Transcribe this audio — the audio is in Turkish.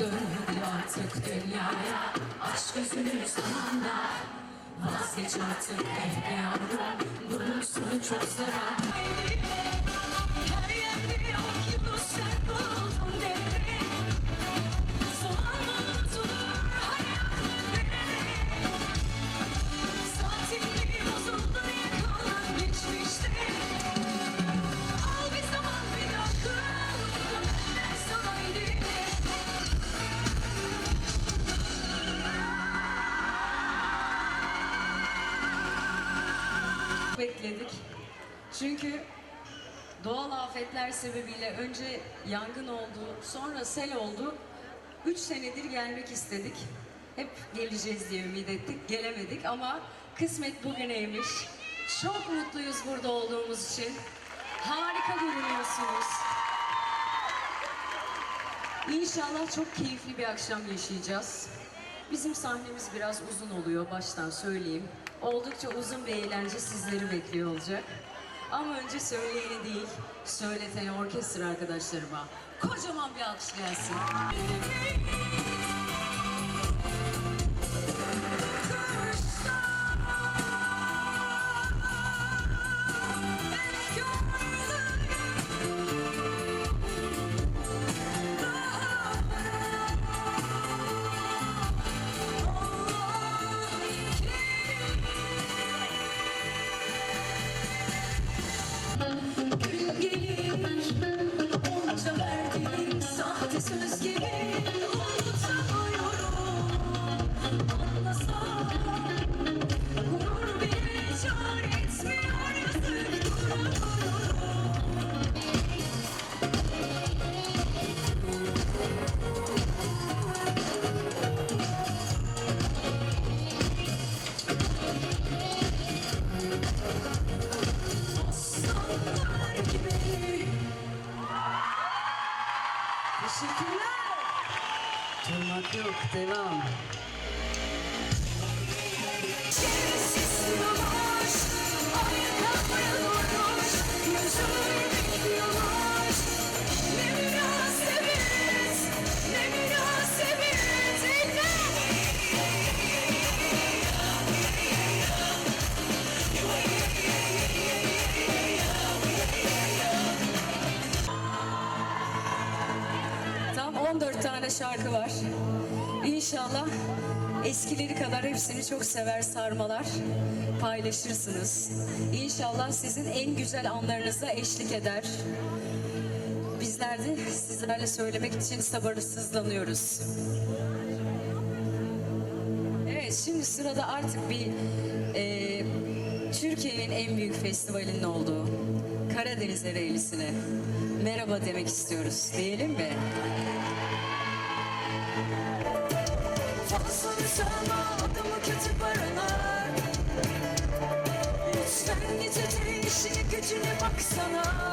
Dönmedi artık dünyaya. Aşk gözünü zamanda. Vazgeç artık eh be yavrum. Bunun sonu çok sarar bekledik. Çünkü doğal afetler sebebiyle önce yangın oldu, sonra sel oldu. Üç senedir gelmek istedik. Hep geleceğiz diye ümit ettik, gelemedik ama kısmet bugüneymiş. Çok mutluyuz burada olduğumuz için. Harika görünüyorsunuz. İnşallah çok keyifli bir akşam yaşayacağız. Bizim sahnemiz biraz uzun oluyor baştan söyleyeyim. Oldukça uzun bir eğlence sizleri bekliyor olacak. Ama önce söyleyeni değil, söyleteni orkestra arkadaşlarıma kocaman bir alkış gelsin. Gelir Onca verdiğin sahte söz gibi Tomate och det var. Tane şarkı var. İnşallah eskileri kadar hepsini çok sever sarmalar paylaşırsınız. İnşallah sizin en güzel anlarınıza eşlik eder. Bizler de sizlerle söylemek için sabırsızlanıyoruz. Evet şimdi sırada artık bir e, Türkiye'nin en büyük festivalinin olduğu Karadeniz Ereğlisi'ne merhaba demek istiyoruz. Diyelim mi? Fazla sarma adamı kötü Lütfen gece işine gücüne baksana